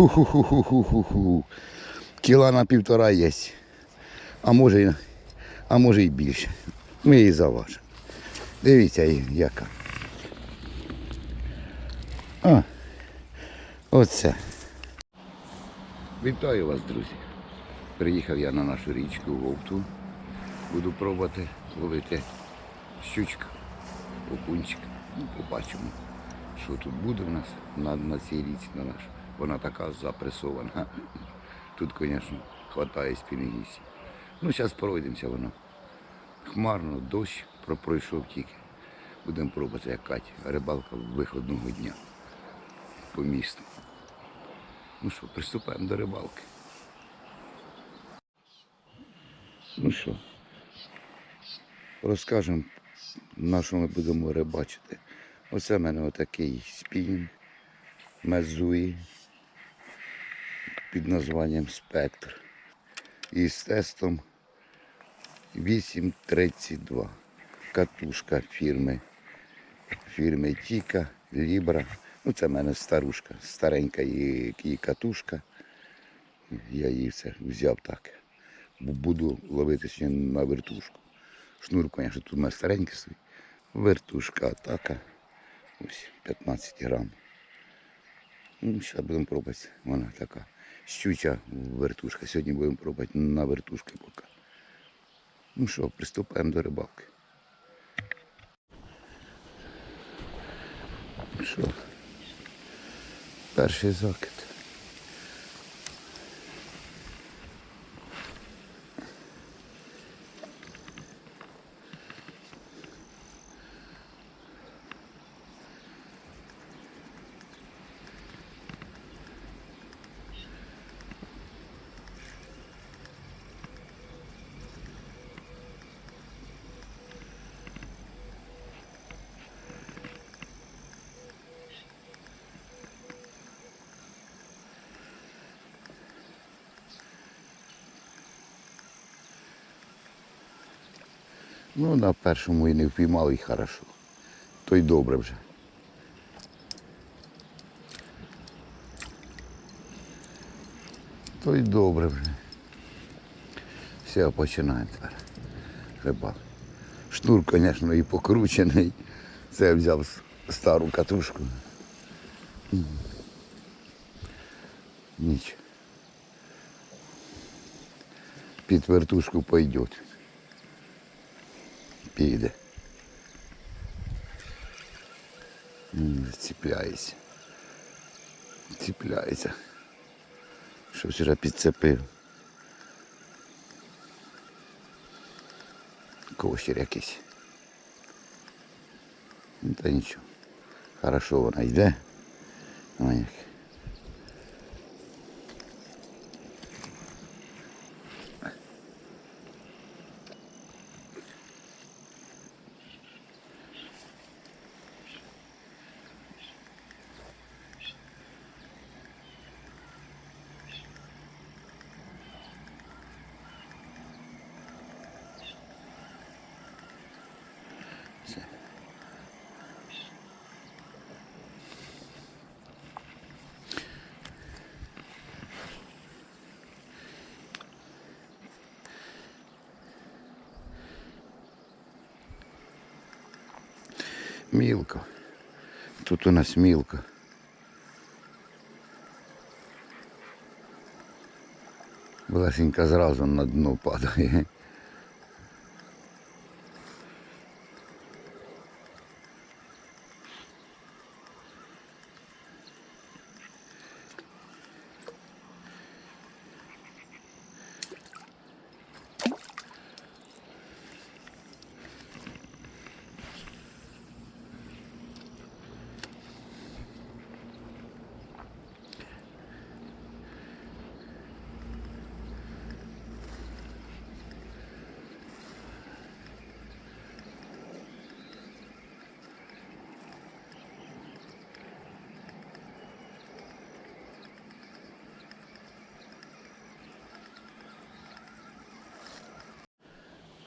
Ху-ху-ху-ху-ху-ху. Кіла на півтора є. А може, а може і більше. Ми її заважимо. Дивіться, яка. А, оце. Вітаю вас, друзі. Приїхав я на нашу річку Вовту. Буду пробувати ловити щучку, окунчик. Ну, побачимо, що тут буде в нас на, на цій річці на нашу. Вона така запресована. Тут, звісно, вистачає спінігісів. Ну, зараз пройдемося воно. Хмарно, дощ пройшов тільки. Будемо пробувати, як Катя. Рибалка виходного дня по місту. Ну що, приступаємо до рибалки. Ну що, розкажемо, на що ми будемо рибачити. Оце в мене отакий спінінг мезуї під названням Спектр. І з тестом 8.32. Катушка фірми. Фірми Тіка, Лібра. Ну, це в мене старушка, старенька її, катушка. Я її все взяв так. Бу- Буду ловити сьогодні на вертушку. Шнур, звісно, тут у мене старенький стоїть. Вертушка атака. Ось 15 грам. Ну, зараз будемо пробувати. Вона така щуча вертушка. Сьогодні будемо пробувати на вертушки поки. Ну що, приступаємо до рибалки. Що? Перший закид. Ну, на першому і не впіймали, і хорошо. То й добре вже. То й добре вже. Все, починаємо тепер. Рибак. Шнур, звісно, і покручений. Це я взяв стару катушку. Ніч. Під вертушку пойдет. Піде. Ціпляється. Ціпляється. Щось вже підцепив. Кощер якийсь. Ну, Та нічого. Хорошо вона йде. Ой, як. Мілко. Тут у нас мілко. Блесенька зразу на дно падає.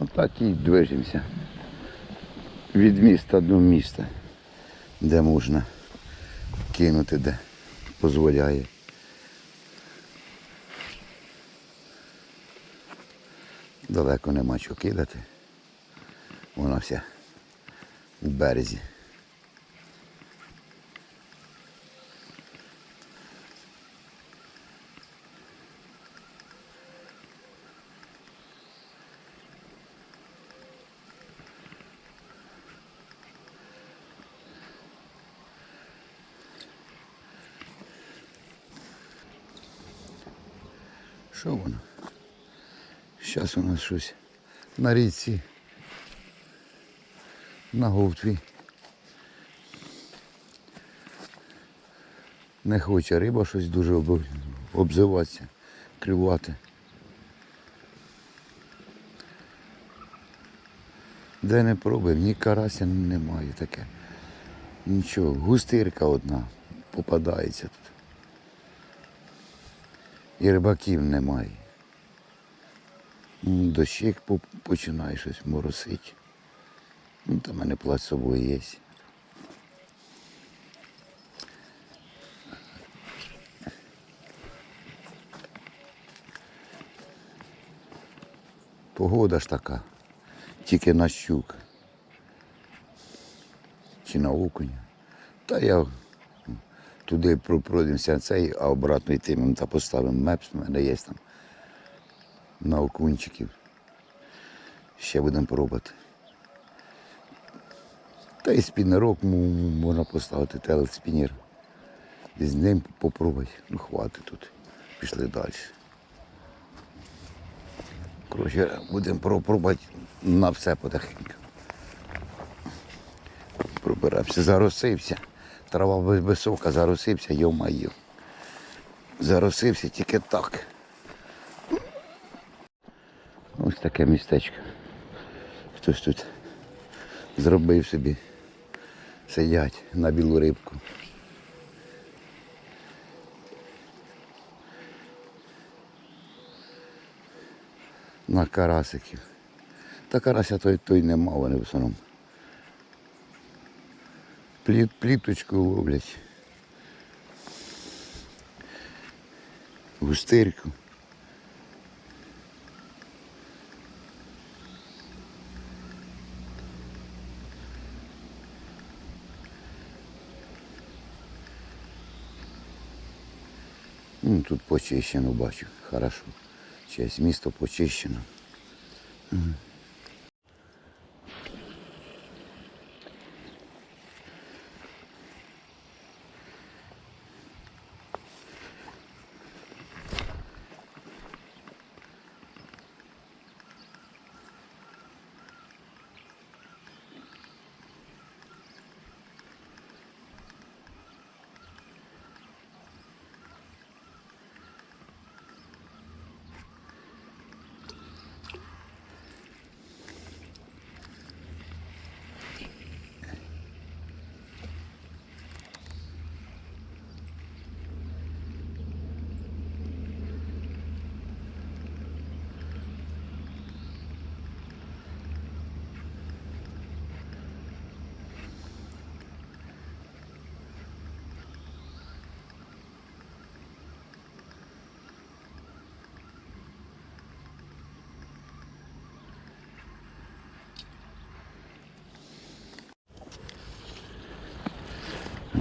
Отак і движемося. Від міста до міста, де можна кинути, де дозволяє. Далеко нема чого кидати. Вона вся у березі. Що воно? Зараз у нас щось на річці. На говтві. Не хоче риба щось дуже об- обзиватися, клювати. Де не пробуємо, ні карася немає таке. Нічого, густирка одна попадається тут. І рибаків немає. Дощик по- починає щось моросить. Ну, там в мене плат з собою є. Погода ж така. Тільки на щук. Чи на окуня. Та я туди про- пройдемося цей, а обратно йтимемо та поставимо мепс, в мене є там на окунчиків. Ще будемо пробувати. Та і спінерок можна поставити телеспінер. І з ним попробувати. Ну, хватить тут. Пішли далі. Коротше, будемо пробувати на все потихеньку. Пробирався, заросився. Трава ви- висока, заросився, йо-майо. Заросився тільки так. Ось таке містечко. Хтось тут зробив собі. Сидять на білу рибку. На карасиків. Та карася той, той нема, вони в основному. Пліт, пліточку ловлять. Густирку. Ну, тут почищено бачу. Хорошо. Часть місто почищено.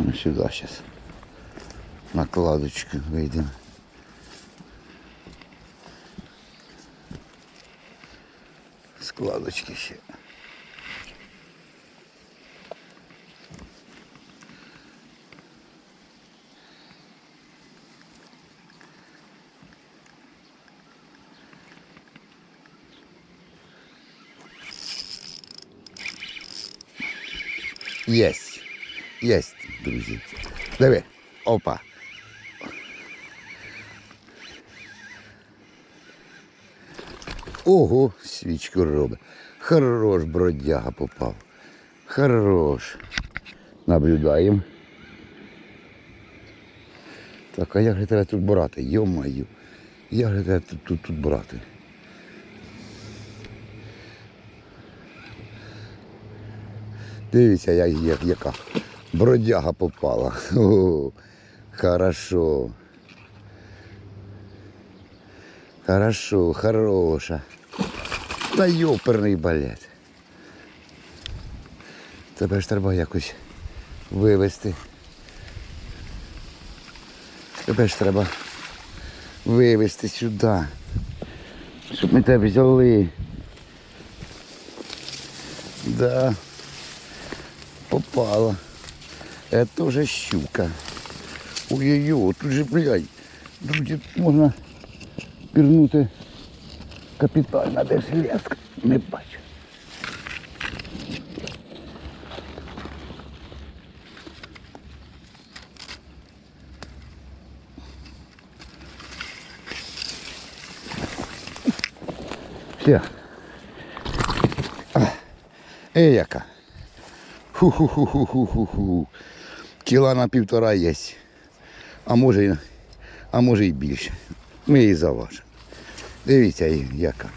Ну, сюди зараз. Накладочку вийдемо. Складочки ще. Єсть. Друзі. Диви. Опа. Ого, свічку робить. Хорош, бродяга попав. Хорош. Наблюдаємо. Так, а як же тебе тут брати? Йо-маю. Як же тебе тут, тут, тут брати? Дивіться, як, як, яка бродяга попала. О, хорошо. Хорошо, хороша. Та йоперний балет. Тебе ж треба якось вивезти. Тебе ж треба вивезти сюди. Щоб ми тебе взяли. Да. Попала. Это уже щука. Ой-ой-ой, тут же, блядь, друзі, тут можна пірнути капітально, де ж леска. Не бачу. Все. Ей, яка. Ху-ху-ху-ху-ху-ху. Кіла на півтора є. А може, а може і більше. Ми її заважимо. Дивіться, яка.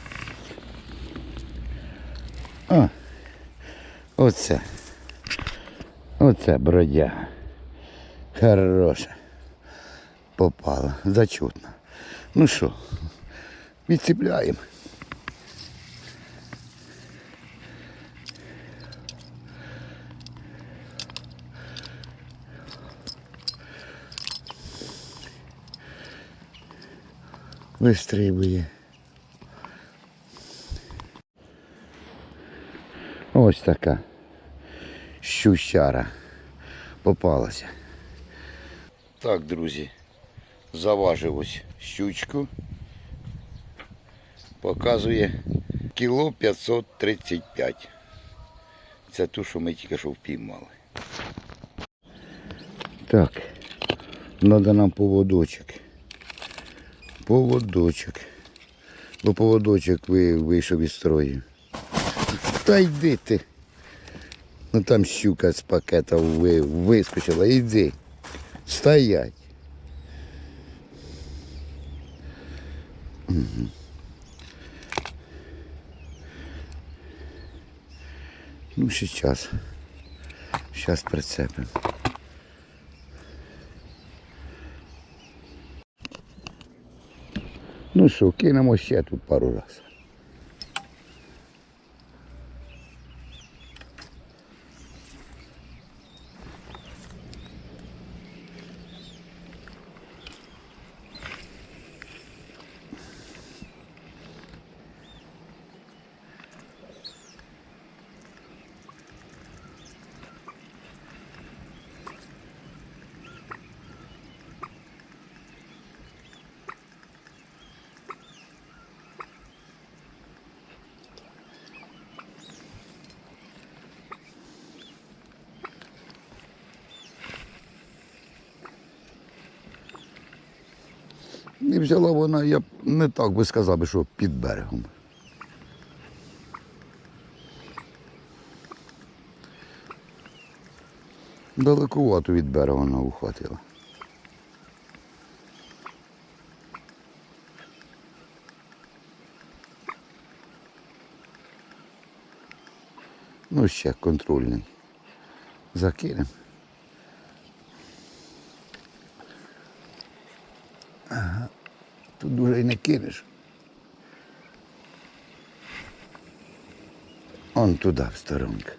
А. Оце. Оце бродяга. Хороша. Попала. Зачутно. Ну що, відціпляємо. Вистрибує. Ось така щущара попалася. Так, друзі, заважив ось щучку. Показує кіло 535. Це ту, що ми тільки що впіймали. Так, треба нам поводочок. Поводочок. Бо поводочок вийшов із строю. Та йди ти. Ну там щука з пакета вискочила. Йди. Стоять. Мгм. Ну, ще час. Зараз прицепимо. Ну що, кинемо ще тут пару разів. Взяла вона, я не так би сказав, що під берегом. Далекувато від берега вона ухватила. Ну, ще контрольний. Закинемо. Дуже і не кинеш. Он туди, в сторонку.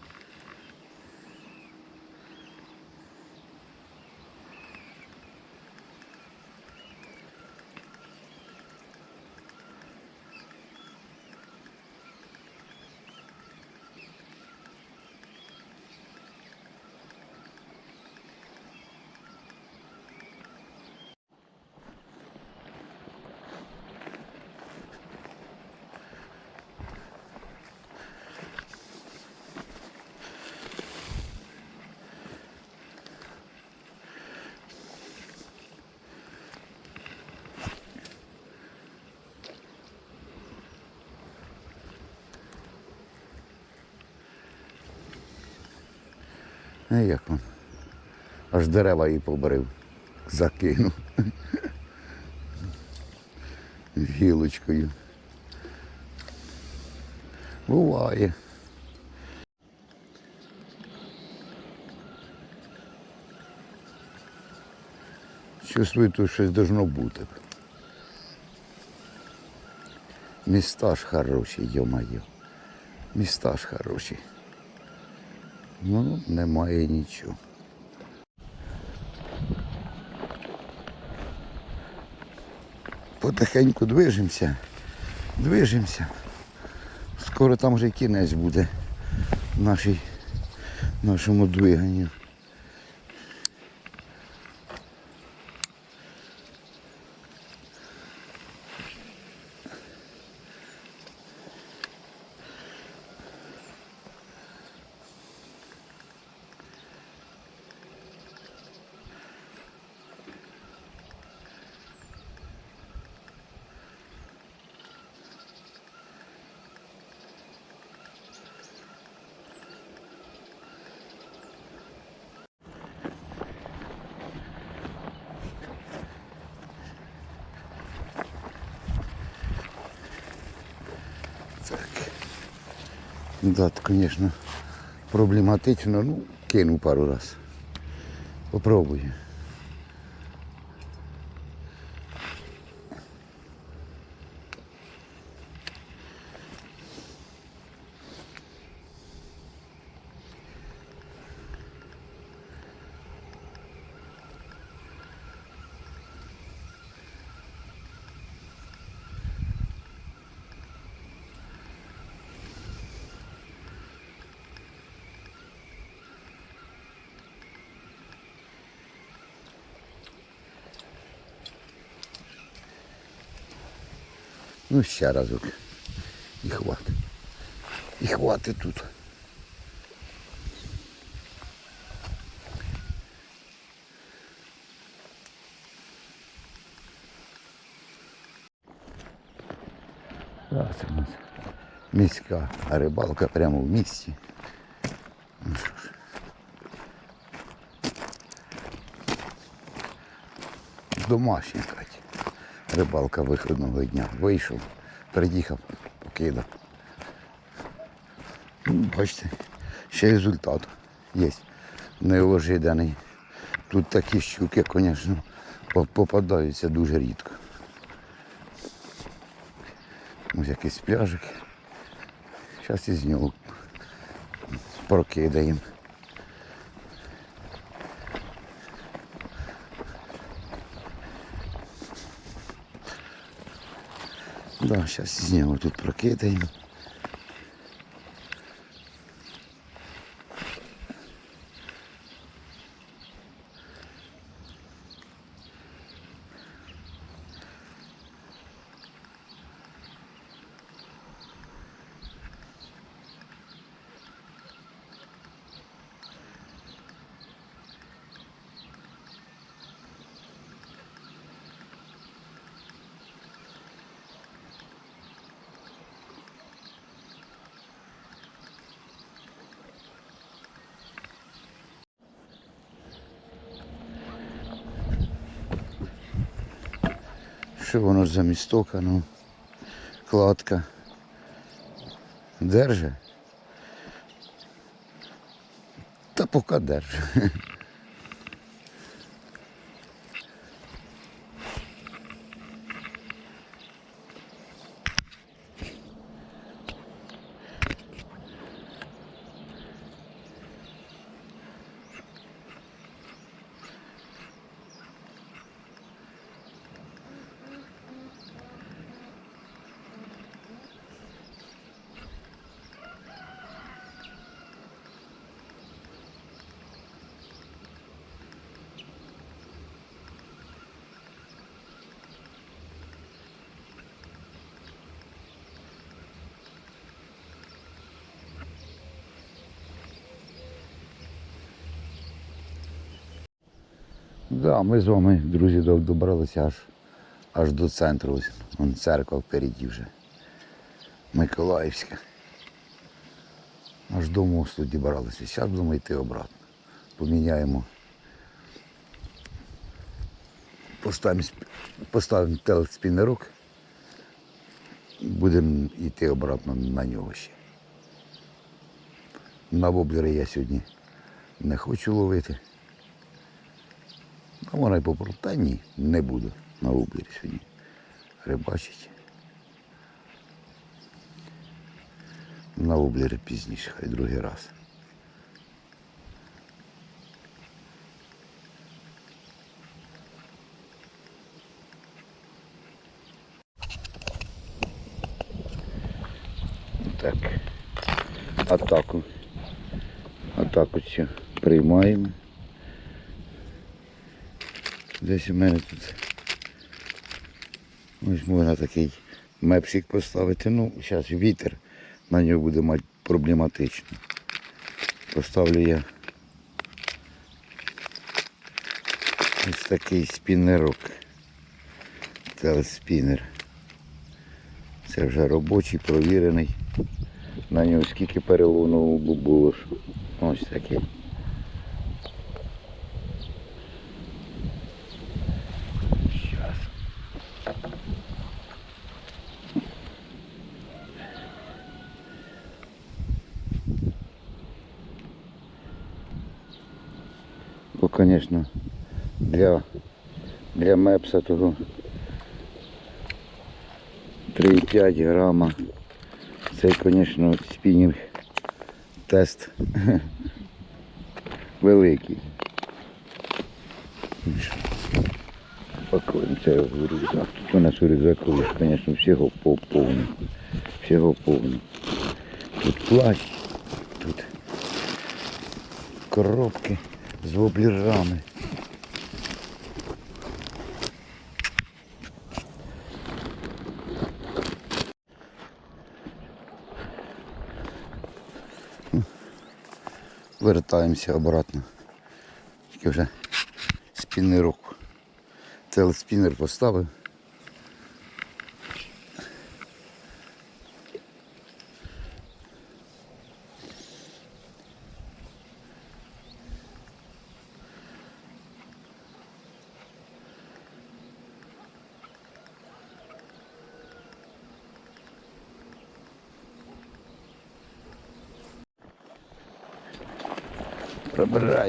А як він? Аж дерева її побрив, закинув. Гілочкою. Буває. Чувствую, тут щось должно бути. Міста ж хороші, йо-моє. Міста ж хороші. Ну, немає нічого. Потихеньку движемося, движемося. Скоро там вже кінець буде нашій, нашому двиганню. Да, это, конечно, проблематично. Ну, кину пару раз. Попробую. Ну, ще разок. І хватить. І хватить тут. Да, це у нас міська рибалка прямо в місті. Ну що ж. Домашня Катя. Рибалка виходного дня. Вийшов, приїхав, покидав. Бачите, ще результат є. Неожиданий. Тут такі щуки, звісно, попадаються дуже рідко. Ось якийсь пляжик. Зараз із нього прокидаємо. Да, зараз із тут прокидаємо. Що воно за містока, ну, кладка. Держи. Та поки держи. Да, ми з вами, друзі, добралися аж, аж до центру. Вон церква впереді вже. Миколаївська. Аж до мосту дібралися. Зараз будемо йти обратно. Поміняємо. Поставимо, поставимо телеспінерок. Будемо йти обратно на нього ще. На воблери я сьогодні не хочу ловити. А вона й попробує. Та ні, не буду на воблері сьогодні. Рибачить. На воблери пізніше, хай другий раз. Так. Атаку. Атаку цю приймаємо. Десь у мене тут ось можна такий мепсик поставити. Ну, зараз вітер на нього буде мати проблематично. Поставлю я ось такий спіннерок. Телеспінер. Це вже робочий, провірений. На нього скільки перелону було. Ось такий. Бо, для, для мепса того 3,5 грама. Цей, звісно, спінінг тест великий. Пакуємо це в рюкзак. Тут у нас у рюкзаку, звісно, всього по- повно. Всього повно. Тут плащ, тут коробки з воблерами. Вертаємося обратно. Тільки вже спіннерок. Телеспінер поставив.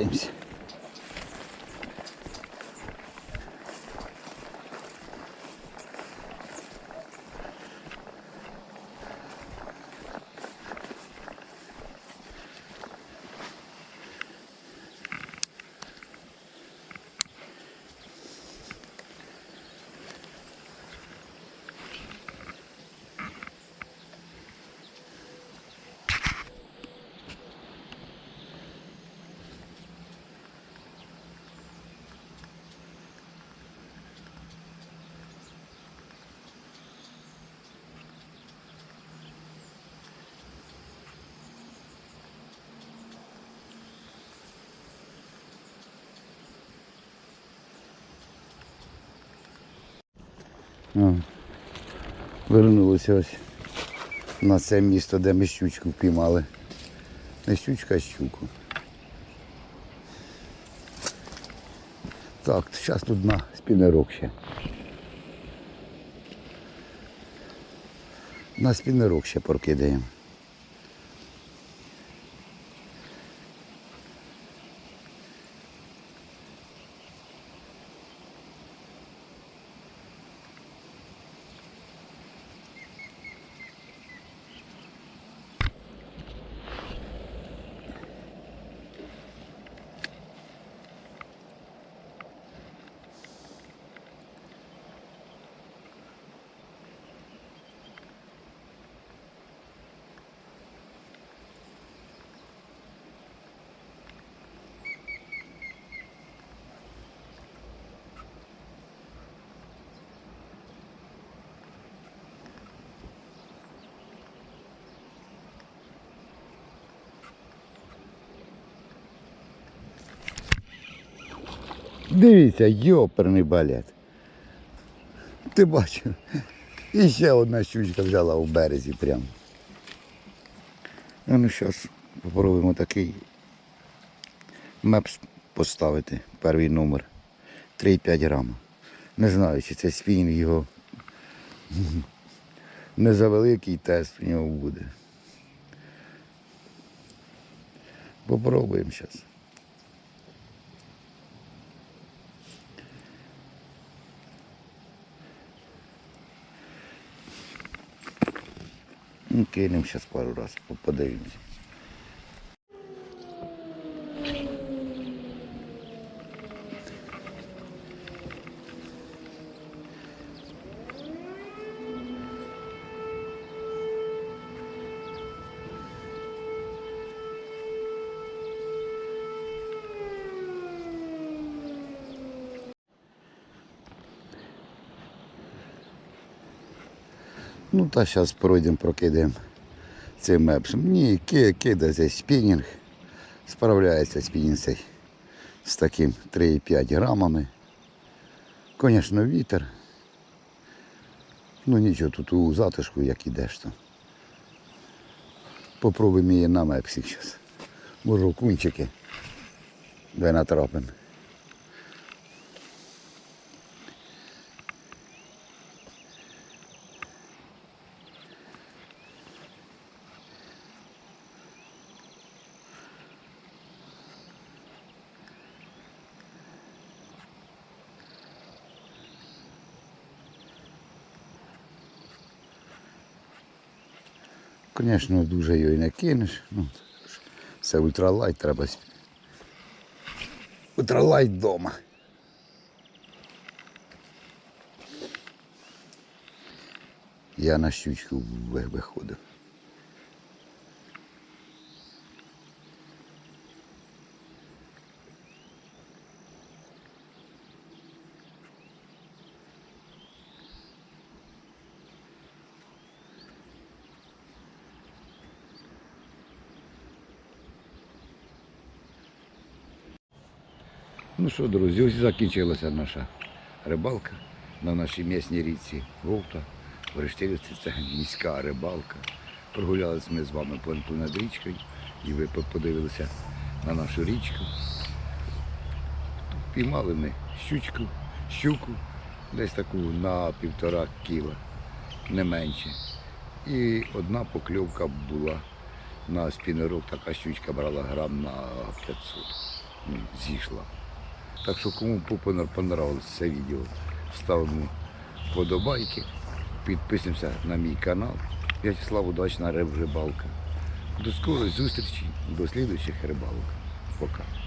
Пробираємося. Вернулися ось на це місто, де ми щучку впіймали. Не щучка, а щуку. Так, зараз тут на спінерок ще. На спінерок ще прокидаємо. Дивіться, йоперний балет. Ти бачив? І ще одна щучка взяла у березі прямо. Ну, зараз спробуємо такий мепс поставити, перший номер. 3,5 грама. Не знаю, чи це спінінг його не за великий тест у нього буде. Попробуємо зараз. Ну, кинемо зараз пару разів, подивимося. Ну та зараз пройдемо, прокидаємо цим мепшем. Ні, ки, кида цей спінінг. Справляється спінінг цей з таким 3,5 грамами. Звісно, вітер. Ну нічого, тут у затишку як ідеш то. Попробуємо її на мепсик зараз. Може окунчики. Де натрапимо. Звісно, дуже його і не кинеш. Ну, це ультралайт треба. Ультралайт вдома. Я на щучку ви- виходив. Ну що, друзі, ось закінчилася наша рибалка на нашій м'ясній річці Вовта. В Рештилівці це міська рибалка. Прогулялися ми з вами по над річкою і ви подивилися на нашу річку. Піймали ми щучку, щуку, десь таку на півтора кіла, не менше. І одна покльовка була на спінерок, така щучка брала грам на 500. Ну, Зійшла. Так що кому понравилось це відео, ставимо подобайки, підписуємося на мій канал. В'ячеслав Удачна рибалка. До скорої зустрічі, до слідуючих рибалок. Пока.